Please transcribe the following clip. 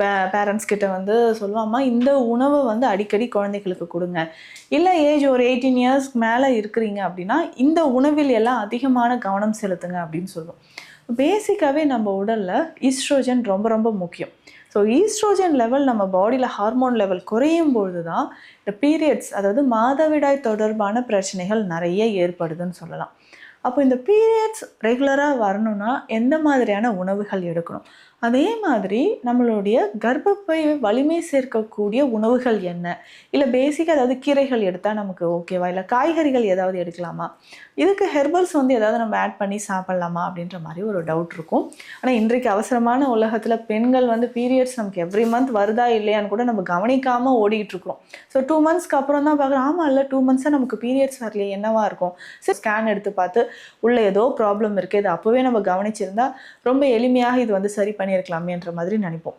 Parents கிட்ட வந்து சொல்லுவாம்மா இந்த உணவை வந்து அடிக்கடி குழந்தைகளுக்கு கொடுங்க. இல்லை ஏஜ் ஒரு எயிட்டீன் இயர்ஸ்க்கு மேலே இருக்கிறீங்க அப்படின்னா இந்த உணவில் எல்லாம் அதிகமான கவனம் செலுத்துங்க அப்படின்னு சொல்லுவோம். பேசிக்காகவே நம்ம உடலில் ஈஸ்ட்ரோஜன் ரொம்ப ரொம்ப முக்கியம். ஸோ ஈஸ்ட்ரோஜன் லெவல் நம்ம பாடியில் ஹார்மோன் லெவல் குறையும் பொழுது தான் இந்த பீரியட்ஸ் அதாவது மாதவிடாய் தொடர்பான பிரச்சனைகள் நிறைய ஏற்படுதுன்னு சொல்லலாம். அப்போ இந்த பீரியட்ஸ் ரெகுலராக வரணும்னா எந்த மாதிரியான உணவுகள் எடுக்கணும்? அதே மாதிரி நம்மளுடைய கர்ப்பப்பை வலிமை சேர்க்கக்கூடிய உணவுகள் என்ன? இல்லை பேசிக்காக அதாவது கீரைகள் எடுத்தால் நமக்கு ஓகேவா இல்லை காய்கறிகள் ஏதாவது எடுக்கலாமா? இதுக்கு ஹெர்பல்ஸ் வந்து ஏதாவது நம்ம ஆட் பண்ணி சாப்பிட்லாமா? அப்படின்ற மாதிரி ஒரு டவுட் இருக்கும். ஆனால் இன்றைக்கு அவசரமான உலகத்தில் பெண்கள் வந்து பீரியட்ஸ் நமக்கு எவ்ரி மந்த் வருதா இல்லையான்னு கூட நம்ம கவனிக்காமல் ஓடிக்கிட்டு இருக்கிறோம். ஸோ டூ மந்த்ஸ்க்கு அப்புறம் தான் பார்க்குறோம். ஆமாம் இல்லை டூ மந்த்ஸாக நமக்கு பீரியட்ஸ் வரலையே என்னவாக இருக்கும்? சரி ஸ்கேன் எடுத்து பார்த்து உள்ள ஏதோ ப்ராப்ளம் இருக்குது இது அப்போவே நம்ம கவனிச்சிருந்தா ரொம்ப எளிமையாக இது வந்து சரி பண்ணியிருக்கலாமேன்ற மாதிரி நினைப்போம்.